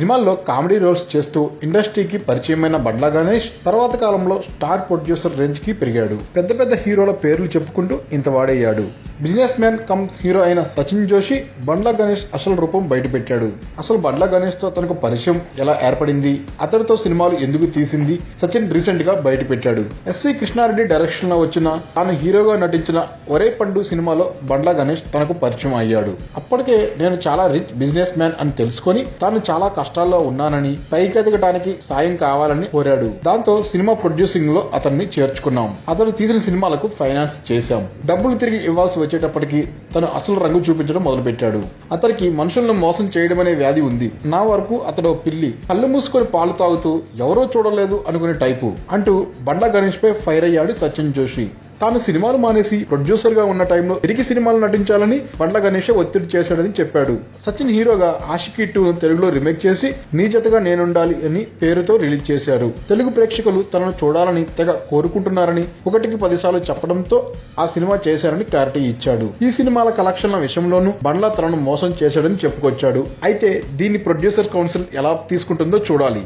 సినిమాల్లో comedy roles చేస్తూ ఇండస్ట్రీకి పరిచయమైన బండ్ల గణేష్ తర్వాత కాలంలో స్టార్ ప్రొడ్యూసర్ రేంజ్కి పెరిగాడు. పెద్ద పెద్ద హీరోల పేర్లు చెప్పుకుంటూ ఇంత వాడయ్యాడు. బిజినెస్ మ్యాన్ కమ్ హీరో అయిన సచిన్ జోషి బండ్ల గణేష్ అసలు రూపం బయటపెట్టాడు అసలు బండ్ల గణేష్తో తనకు పరిచయం ఎలా ఏర్పడింది? అతడితో సినిమాలు ఎందుకు తీసింది? సచిన్ రీసెంట్గా బయటపెట్టాడు ఎస్వి కృష్ణారెడ్డి డైరెక్షన్లో వచ్చిన తాను హీరోగా నటించిన ఒరే పండు సినిమాలో బండ్ల గణేష్ తనకు పరిచయం అయ్యాడు. అప్పటికే నేను చాలా రిచ్ బిజినెస్ మ్యాన్ అని తెలుసుకొని తాను చాలా కష్టాల్లో ఉన్నానని పైకెదగటానికి సాయం కావాలని కోరాడు. దాంతో సినిమా ప్రొడ్యూసింగ్లో అతన్ని చేర్చుకున్నాం. అతడు తీసిన సినిమాలకు ఫైనాన్స్ చేశాం. డబ్బులు తిరిగి ఇవ్వాల్సి వచ్చేటప్పటికి తను అసలు రంగు చూపించడం మొదలుపెట్టాడు. అతనికి మనుషులను మోసం చేయడం అనే వ్యాధి ఉంది. నా వరకు అతడు పిల్లి. కళ్ళు మూసుకొని పాలు తాగుతూ ఎవరో చూడలేదు అనుకునే టైపు అంటూ బండ్ల గణేష్ పై ఫైర్ అయ్యాడు సచిన్ జోషి. తాను సినిమాలు మానేసి ప్రొడ్యూసర్గా ఉన్న టైంలో తిరిగి సినిమాలు నటించాలని బండ్ల గణేష్ ఒత్తిడి చేశాడని చెప్పాడు. సచిన్ హీరోగా ఆషికి టూను తెలుగులో రీమేక్ చేసి నీ జతగా నేనుండాలి అని పేరుతో రిలీజ్ చేశారు. తెలుగు ప్రేక్షకులు తనను చూడాలని తెగ కోరుకుంటున్నారని ఒకటికి పదిసార్లు చెప్పడంతో ఆ సినిమా చేశారని క్లారిటీ ఇచ్చాడు. ఈ సినిమాల కలెక్షన్ల విషయంలోనూ బండ్ల తనను మోసం చేశాడని చెప్పుకొచ్చాడు. అయితే దీన్ని ప్రొడ్యూసర్ కౌన్సిల్ ఎలా తీసుకుంటుందో చూడాలి.